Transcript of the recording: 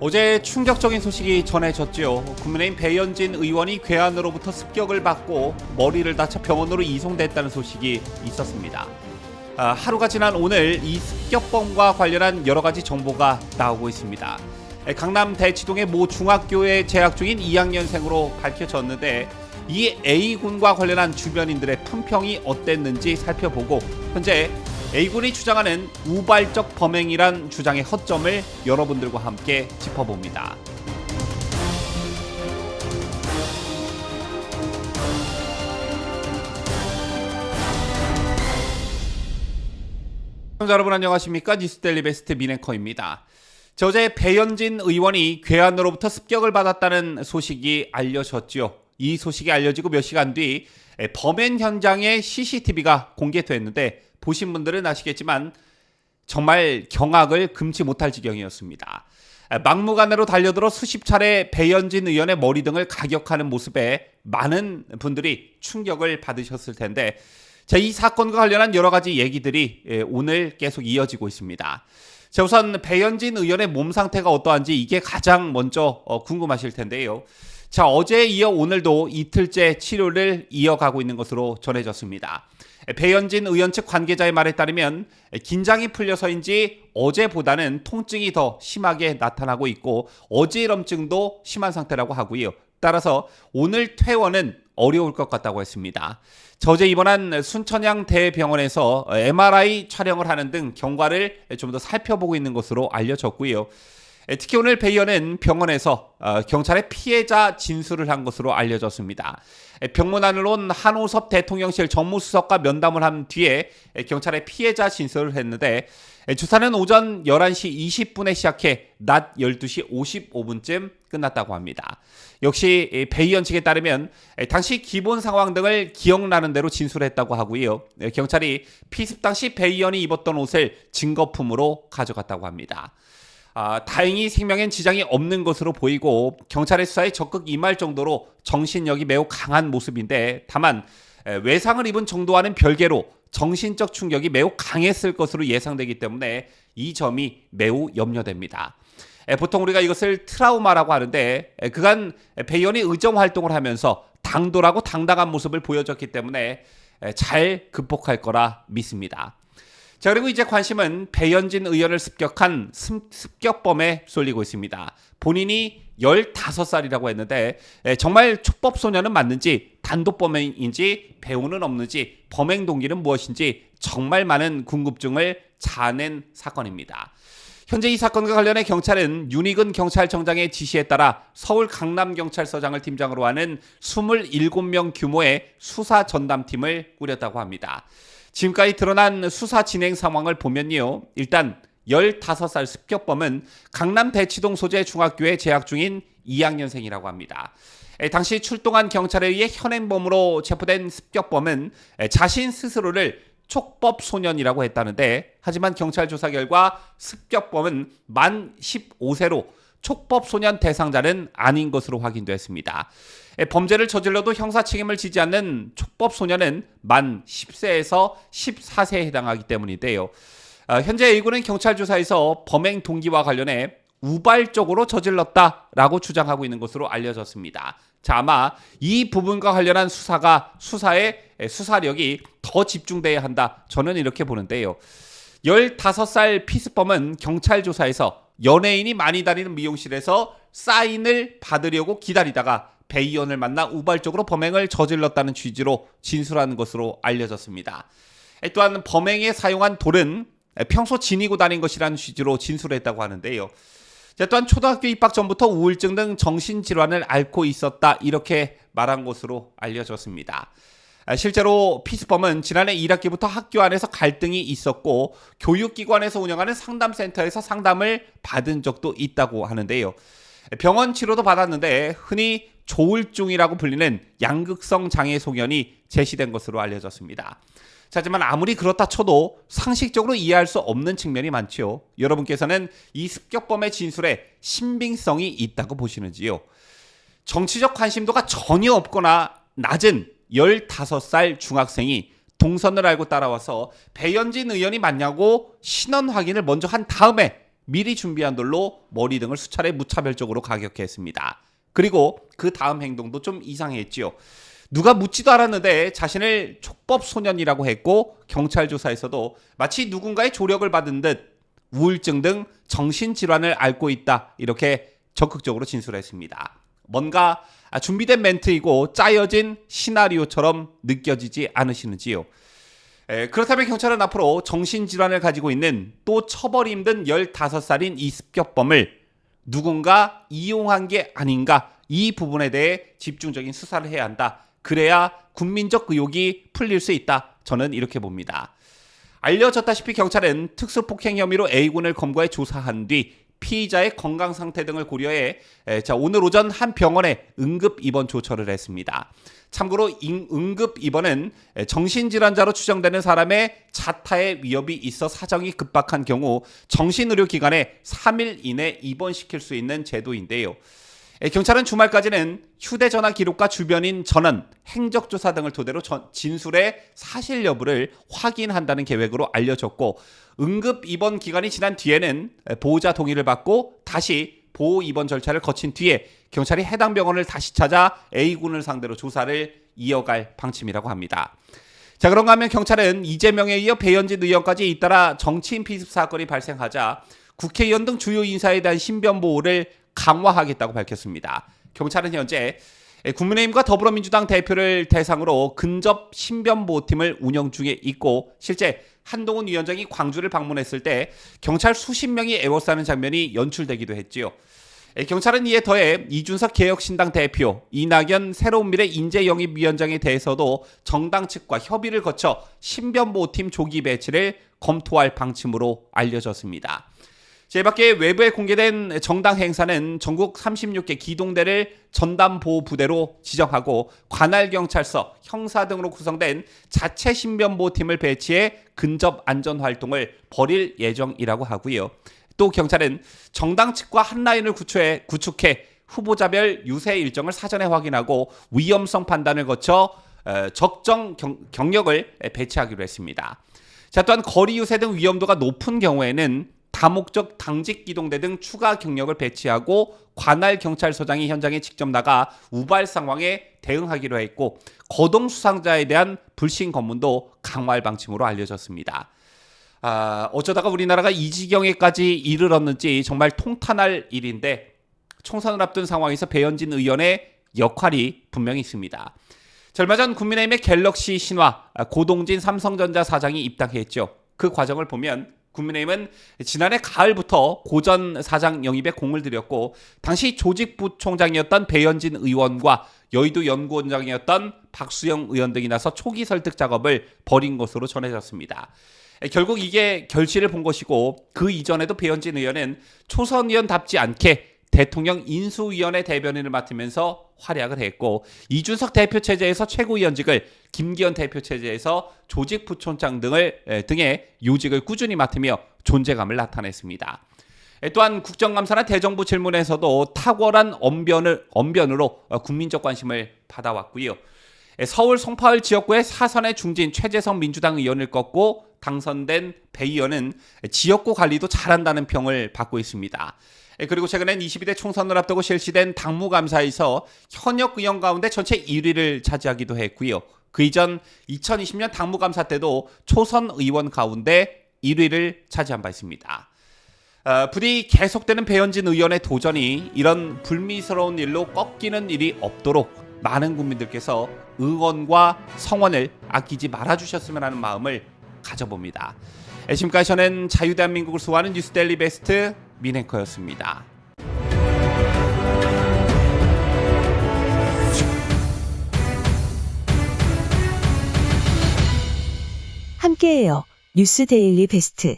어제 충격적인 소식이 전해졌지요. 국민의힘 배현진 의원이 괴한으로부터 습격을 받고 머리를 다쳐 병원으로 이송됐다는 소식이 있었습니다. 아, 하루가 지난 오늘 이 습격범과 관련한 여러 가지 정보가 나오고 있습니다. 에, 강남 대치동의 모 중학교에 재학 중인 2학년생으로 밝혀졌는데 이 A군과 관련한 주변인들의 품평이 어땠는지 살펴보고 현재 A군이 주장하는 우발적 범행이란 주장의 허점을 여러분들과 함께 짚어봅니다. 시청자 여러분 안녕하십니까 뉴스데일리 베스트 미네커입니다. 자, 어제 배현진 의원이 괴한으로부터 습격을 받았다는 소식이 알려졌죠. 이 소식이 알려지고 몇 시간 뒤 에, 범행 현장의 CCTV가 공개됐는데 보신 분들은 아시겠지만 정말 경악을 금치 못할 지경이었습니다. 에, 막무가내로 달려들어 수십 차례 배현진 의원의 머리 등을 가격하는 모습에 많은 분들이 충격을 받으셨을 텐데 자, 이 사건과 관련한 여러 가지 얘기들이 예, 오늘 계속 이어지고 있습니다. 자, 우선 배현진 의원의 몸 상태가 어떠한지 이게 가장 먼저 어, 궁금하실 텐데요. 자, 어제에 이어 오늘도 이틀째 치료를 이어가고 있는 것으로 전해졌습니다. 배현진 의원 측 관계자의 말에 따르면 긴장이 풀려서인지 어제보다는 통증이 더 심하게 나타나고 있고 어지럼증도 심한 상태라고 하고요. 따라서 오늘 퇴원은 어려울 것 같다고 했습니다. 저 어제 입원한 순천향 대병원에서 MRI 촬영을 하는 등 경과를 좀 더 살펴보고 있는 것으로 알려졌고요. 특히 오늘 배 의원은 병원에서 어, 경찰에 피해자 진술을 한 것으로 알려졌습니다. 병문 안으로 온 한호섭 대통령실 정무수석과 면담을 한 뒤에 경찰에 피해자 진술을 했는데 주사는 오전 11시 20분에 시작해 낮 12시 55분쯤 끝났다고 합니다. 역시 배 의원 측에 따르면 당시 기본 상황 등을 기억나는 대로 진술했다고 하고요. 경찰이 피습 당시 배 의원이 입었던 옷을 증거품으로 가져갔다고 합니다. 아, 다행히 생명엔 지장이 없는 것으로 보이고 경찰의 수사에 적극 임할 정도로 정신력이 매우 강한 모습인데 다만 에, 외상을 입은 정도와는 별개로 정신적 충격이 매우 강했을 것으로 예상되기 때문에 이 점이 매우 염려됩니다. 에, 보통 우리가 이것을 트라우마라고 하는데 에, 그간 배현이 의정 활동을 하면서 당돌하고 당당한 모습을 보여줬기 때문에 에, 잘 극복할 거라 믿습니다. 자 그리고 이제 관심은 배현진 의원을 습격한 습격범에 쏠리고 있습니다. 본인이 15살이라고 했는데 에, 정말 촉법 소년은 맞는지 단독 범행인지 배우는 없는지 범행 동기는 무엇인지 정말 많은 궁금증을 자아낸 사건입니다. 현재 이 사건과 관련해 경찰은 윤희근 경찰청장의 지시에 따라 서울 강남경찰서장을 팀장으로 하는 27명 규모의 수사 전담팀을 꾸렸다고 합니다. 지금까지 드러난 수사 진행 상황을 보면요. 일단 15살 습격범은 강남 대치동 소재 중학교에 재학 중인 2학년생이라고 합니다. 에, 당시 출동한 경찰에 의해 현행범으로 체포된 습격범은 에, 자신 스스로를 촉법 소년이라고 했다는데 하지만 경찰 조사 결과 습격범은 만 15세로 촉법 소년 대상자는 아닌 것으로 확인됐습니다. 에, 범죄를 저질러도 형사 책임을 지지 않는 촉법 소년은 만 10세에서 14세에 해당하기 때문인데요. 어, 현재 A군은 경찰 조사에서 범행 동기와 관련해 우발적으로 저질렀다라고 주장하고 있는 것으로 알려졌습니다. 자, 아마 이 부분과 관련한 수사가 수사의 수사력이 더 집중돼야 한다. 저는 이렇게 보는데요. 15살 피스범은 경찰 조사에서 연예인이 많이 다니는 미용실에서 사인을 받으려고 기다리다가 배의원을 만나 우발적으로 범행을 저질렀다는 취지로 진술하는 것으로 알려졌습니다. 또한 범행에 사용한 돌은 평소 지니고 다닌 것이라는 취지로 진술했다고 하는데요. 또한 초등학교 입학 전부터 우울증 등 정신질환을 앓고 있었다 이렇게 말한 것으로 알려졌습니다. 실제로 피스범은 지난해 1학기부터 학교 안에서 갈등이 있었고 교육기관에서 운영하는 상담센터에서 상담을 받은 적도 있다고 하는데요. 병원 치료도 받았는데 흔히 조울증이라고 불리는 양극성 장애 소견이 제시된 것으로 알려졌습니다. 하지만 아무리 그렇다 쳐도 상식적으로 이해할 수 없는 측면이 많지요. 여러분께서는 이 습격범의 진술에 신빙성이 있다고 보시는지요? 정치적 관심도가 전혀 없거나 낮은 15살 중학생이 동선을 알고 따라와서 배현진 의원이 맞냐고 신원 확인을 먼저 한 다음에 미리 준비한 돌로 머리 등을 수차례 무차별적으로 가격했습니다. 그리고 그 다음 행동도 좀 이상했지요. 누가 묻지도 않았는데 자신을 촉법 소년이라고 했고 경찰 조사에서도 마치 누군가의 조력을 받은 듯 우울증 등 정신 질환을 앓고 있다 이렇게 적극적으로 진술했습니다. 뭔가 준비된 멘트이고 짜여진 시나리오처럼 느껴지지 않으시는지요? 에, 그렇다면 경찰은 앞으로 정신질환을 가지고 있는 또 처벌이 힘든 15살인 이 습격범을 누군가 이용한 게 아닌가 이 부분에 대해 집중적인 수사를 해야 한다. 그래야 국민적 의혹이 풀릴 수 있다. 저는 이렇게 봅니다. 알려졌다시피 경찰은 특수폭행 혐의로 A군을 검거해 조사한 뒤 피의자의 건강 상태 등을 고려해 에, 자, 오늘 오전 한 병원에 응급 입원 조처를 했습니다. 참고로 인- 응급 입원은 에, 정신질환자로 추정되는 사람의 자타의 위협이 있어 사정이 급박한 경우 정신의료기관에 3일 이내 입원시킬 수 있는 제도인데요. 에, 경찰은 주말까지는 휴대전화 기록과 주변인 전원, 행적조사 등을 토대로 전- 진술의 사실 여부를 확인한다는 계획으로 알려졌고 응급 입원 기간이 지난 뒤에는 에, 보호자 동의를 받고 다시 보호 입원 절차를 거친 뒤에 경찰이 해당 병원을 다시 찾아 A군을 상대로 조사를 이어갈 방침이라고 합니다. 자 그런가 하면 경찰은 이재명에 이어 배현진 의원까지 잇따라 정치인 피습 사건이 발생하자 국회의원 등 주요 인사에 대한 신변 보호를 강화하겠다고 밝혔습니다. 경찰은 현재 국민의힘과 더불어민주당 대표를 대상으로 근접 신변보호팀을 운영 중에 있고 실제 한동훈 위원장이 광주를 방문했을 때 경찰 수십 명이 애워싸는 장면이 연출되기도 했지요. 에, 경찰은 이에 더해 이준석 개혁신당 대표, 이낙연 새로운미래 인재영입위원장에 대해서도 정당 측과 협의를 거쳐 신변보호팀 조기 배치를 검토할 방침으로 알려졌습니다. 제 밖에 외부에 공개된 정당 행사는 전국 36개 기동대를 전담보호 부대로 지정하고 관할 경찰서, 형사 등으로 구성된 자체 신변보호팀을 배치해 근접 안전 활동을 벌일 예정이라고 하고요. 또 경찰은 정당 측과 한 라인을 구축해, 구축해 후보자별 유세 일정을 사전에 확인하고 위험성 판단을 거쳐 어, 적정 경, 경력을 배치하기로 했습니다. 자, 또한 거리 유세 등 위험도가 높은 경우에는 다목적 당직 기동대 등 추가 경력을 배치하고 관할 경찰서장이 현장에 직접 나가 우발 상황에 대응하기로 했고 거동 수상자에 대한 불신 검문도 강화할 방침으로 알려졌습니다. 아, 어쩌다가 우리나라가 이 지경에까지 이르렀는지 정말 통탄할 일인데 총선을 앞둔 상황에서 배현진 의원의 역할이 분명히 있습니다. 자, 얼마 전 국민의힘의 갤럭시 신화 아, 고동진 삼성전자 사장이 입당했죠. 그 과정을 보면 국민의힘은 지난해 가을부터 고전 사장 영입에 공을 들였고 당시 조직부총장이었던 배현진 의원과 여의도 연구원장이었던 박수영 의원 등이 나서 초기 설득 작업을 벌인 것으로 전해졌습니다. 결국 이게 결실을 본 것이고 그 이전에도 배현진 의원은 초선 의원답지 않게 대통령 인수위원회 대변인을 맡으면서 활약을 했고 이준석 대표 체제에서 최고위원직을 김기현 대표 체제에서 조직 부총장 등을 에, 등의 요직을 꾸준히 맡으며 존재감을 나타냈습니다. 에, 또한 국정감사나 대정부 질문에서도 탁월한 언변을 언변으로 어, 국민적 관심을 받아왔고요. 에, 서울 송파을 지역구의 사선의 중진 최재성 민주당 의원을 꺾고 당선된 배 의원은 지역구 관리도 잘한다는 평을 받고 있습니다. 예, 그리고 최근엔 22대 총선을 앞두고 실시된 당무감사에서 현역 의원 가운데 전체 1위를 차지하기도 했고요. 그 이전 2020년 당무감사 때도 초선 의원 가운데 1위를 차지한 바 있습니다. 어, 부디 계속되는 배현진 의원의 도전이 이런 불미스러운 일로 꺾이는 일이 없도록 많은 국민들께서 응원과 성원을 아끼지 말아주셨으면 하는 마음을 가져봅니다. 저는 자유대한민국을 수호하는 뉴스데일리 베스트 민앵커였습니다. 함께해요. 뉴스 데일리 베스트.